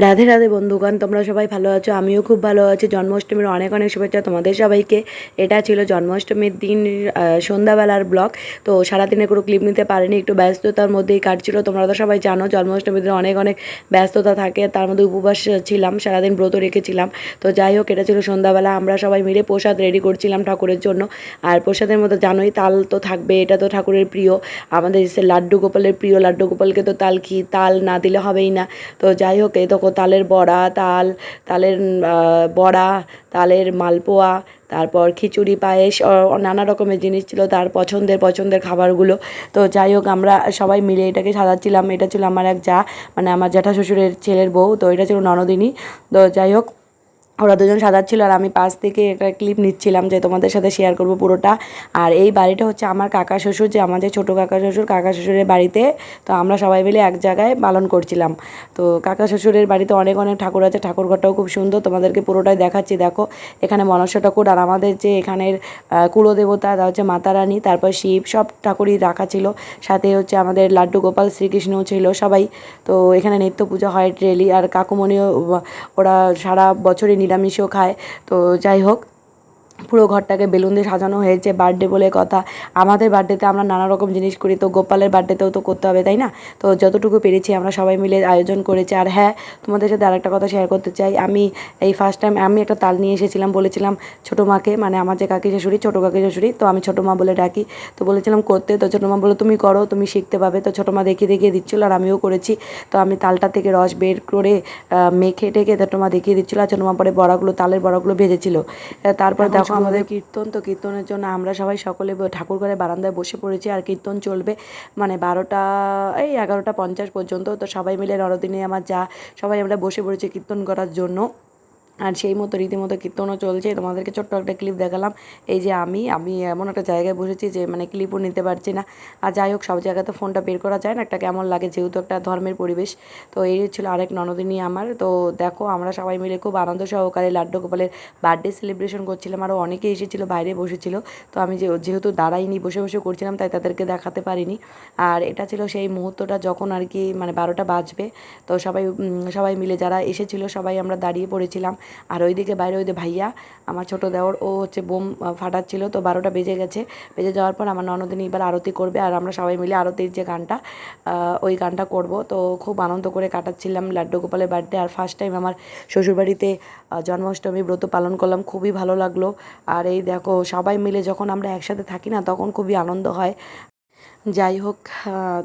রাধে রাধে বন্ধুগণ, তোমরা সবাই ভালো আছো? আমিও খুব ভালো আছি। জন্মাষ্টমীর অনেক অনেক শুভেচ্ছা তোমাদের সবাইকে। এটা ছিল জন্মাষ্টমীর দিন সন্ধ্যাবেলার ব্লগ। তো সারাদিনে কোনো ক্লিপ নিতে পারিনি, একটু ব্যস্ততার মধ্যেই কাটছিল। তোমরা তো সবাই জানো, জন্মাষ্টমীর দিন অনেক অনেক ব্যস্ততা থাকে। তার মধ্যে উপবাস ছিলাম, সারাদিন ব্রত রেখেছিলাম। তো যাই হোক, এটা ছিল সন্ধ্যাবেলা। আমরা সবাই মিলে প্রসাদ রেডি করছিলাম ঠাকুরের জন্য। আর প্রসাদের মধ্যে জানোই, তাল তো থাকবে, এটা তো ঠাকুরের প্রিয়। আমাদের লাড্ডু গোপালের প্রিয়, লাড্ডু গোপালকে তো তাল কি, তাল না দিলে হবেই না। তো যাই হোক, এই তো তালের বড়া, তাল, তালের বড়া, তালের মালপোয়া, তারপর খিচুড়ি, পায়েস নানা রকমের জিনিস ছিল তার পছন্দের পছন্দের খাবারগুলো। তো যাই হোক, আমরা সবাই মিলে এটাকে সাজাচ্ছিলাম। এটা ছিল আমার এক যা মানে আমার জ্যাঠা শ্বশুরের ছেলের বউ, তো এটা ছিল ননদিনী। তো যাই হোক ওরা দুজন সাজাচ্ছিল আর আমি পাশ থেকে একটা ক্লিপ নিচ্ছিলাম যে তোমাদের সাথে শেয়ার করব পুরোটা। আর এই বাড়িটা হচ্ছে আমার কাকা শ্বশুর, যে আমাদের ছোটো কাকা শ্বশুর, কাকা শ্বশুরের বাড়িতে। তো আমরা সবাই মিলে এক জায়গায় পালন করছিলাম। তো কাকা শ্বশুরের বাড়িতে অনেক অনেক ঠাকুর আছে, ঠাকুর ঘরটাও খুব সুন্দর। তোমাদেরকে পুরোটাই দেখাচ্ছি, দেখো। এখানে মনসা ঠাকুর আর আমাদের যে এখানের কুলদেবতা, তা হচ্ছে মাতা রানী, তারপর শিব, সব ঠাকুরই রাখা ছিল। সাথে হচ্ছে আমাদের লাড্ডু গোপাল, শ্রীকৃষ্ণও ছিল সবাই। তো এখানে নিত্য পুজো হয় ডেলি আর কাকুমণিও, ওরা সারা বছরই নিরামিষও খায়। তো যাই হোক পুরো ঘরটাকে বেলুন দিয়ে সাজানো হয়েছে বার্থডে বলে কথা। আমাদের বার্থডেতে আমরা নানা রকম জিনিস করি তো গোপালের বার্থডেতেও তো করতে হবে তাই না? তো যতটুকু পেরেছি আমরা সবাই মিলে আয়োজন করেছি। আর হ্যাঁ তোমাদের সাথে আরেকটা কথা শেয়ার করতে চাই। আমি এই ফার্স্ট টাইম আমি একটা তাল নিয়ে এসেছিলাম বলেছিলাম ছোটো মাকে মানে আমার যে কাকি শাশুড়ি ছোটো কাকি শাশুড়ি তো আমি ছোটো মা বলে ডাকি। তো বলেছিলাম করতে। তো ছোটো মা বলে তুমি করো তুমি শিখতে পাবে। তো ছোটো মা দেখিয়ে দেখিয়ে দিচ্ছিল আর আমিও করেছি। তো আমি তালটা থেকে রস বের করে মেখে টেকে ছোটো মা দেখিয়ে দিচ্ছিল। আর ছোটো মা পরে বড়াগুলো তালের বড়াগুলো ভেজেছিল। তারপর দেখো আমাদের কীর্তন, তো কীর্তনের জন্য আমরা সবাই সকলে ঠাকুর ঘরে বারান্দায় বসে পড়েছি আর কীর্তন চলবে মানে বারোটা, এই এগারোটা পঞ্চাশ পর্যন্ত। তো সবাই মিলে নরদিনে আমার যা, সবাই আমরা বসে পড়েছি কীর্তন করার জন্য। আর সেই মতো রীতিমতো কীর্তনও চলছে। তোমাদেরকে ছোট্ট একটা ক্লিপ দেখালাম। এই যে আমি আমি এমন একটা জায়গায় বসেছি যে মানে ক্লিপও নিতে পারছি না। আর যাই হোক, সব জায়গাতে ফোনটা বের করা যায় না, একটা কেমন লাগে যেহেতু একটা ধর্মের পরিবেশ। তো এই ছিল আরেক ননদিনী আমার। তো দেখো, আমরা সবাই মিলে খুব আনন্দ সহকারে লাড্ডু গোপালের বার্থডে সেলিব্রেশন করছিলাম। আরও অনেকে এসেছিল, বাইরে বসেছিল। তো আমি যে, যেহেতু দাঁড়াইনি, বসে বসে করছিলাম, তাই তাদেরকে দেখাতে পারিনি। আর এটা ছিল সেই মুহূর্তটা যখন আর কি মানে বারোটা বাজবে। তো সবাই সবাই মিলে যারা এসেছিল, সবাই আমরা দাঁড়িয়ে পড়েছিলাম। আর ওইদিকে বাইরে ওই ভাইয়া, আমার ছোটো দেওর, ও হচ্ছে বোম ফাটাচ্ছিল। তো বারোটা বেজে গেছে। বেজে যাওয়ার পর আমার ননদিনী এবার আরতি করবে আর আমরা সবাই মিলে আরতির যে গানটা ওই গানটা করব। তো খুব আনন্দ করে কাটাচ্ছিলাম লাড্ডু গোপালের বার্থডে আর ফার্স্ট টাইম আমার শ্বশুরবাড়িতে জন্মাষ্টমী ব্রত পালন করলাম। খুবই ভালো লাগল। আর এই দেখো, সবাই মিলে যখন আমরা একসাথে থাকি না, তখন খুবই আনন্দ হয়। যাই হোক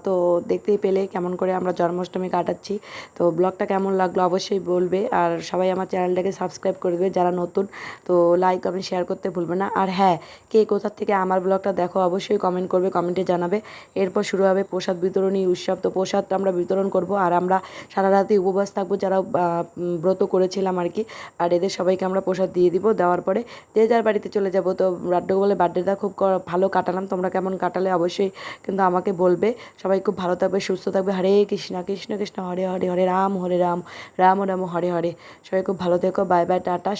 তো দেখতেই পেলে কেমন করে আমরা জন্মাষ্টমী কাটাচ্ছি। তো ব্লগটা কেমন লাগল অবশ্যই বলবে। আর সবাই আমার চ্যানেলটাকে সাবস্ক্রাইব করবে যারা নতুন। তো লাইক কমেন্ট শেয়ার করতে ভুলবে না। আর হ্যাঁ কে কোথার থেকে আমার ব্লগটা দেখো অবশ্যই কমেন্ট করবে কমেন্টে জানাবে। এরপর শুরু হবে প্রসাদ বিতরণী উৎসব। তো প্রসাদ আমরা বিতরণ করব। আর আমরা সারা রাতে উপবাস থাকব যারা ব্রত করেছিলাম আর কি। আর এদের সবাইকে আমরা প্রসাদ দিয়ে দিব। দেওয়ার পরে যে যার বাড়িতে চলে যাব। তো বলে বার্থডেটা খুব ভালো কাটালাম। তোমরা কেমন কাটালে অবশ্যই কিন্তু আমাকে বলবে, সবাই খুব ভালো থাকবে, সুস্থ থাকবে, হরে কৃষ্ণ কৃষ্ণ কৃষ্ণ, হরে হরে হরে, রাম হরে, রাম রাম রাম, হরে হরে। সবাই খুব ভালো থেকো, বাই বাই, টাটা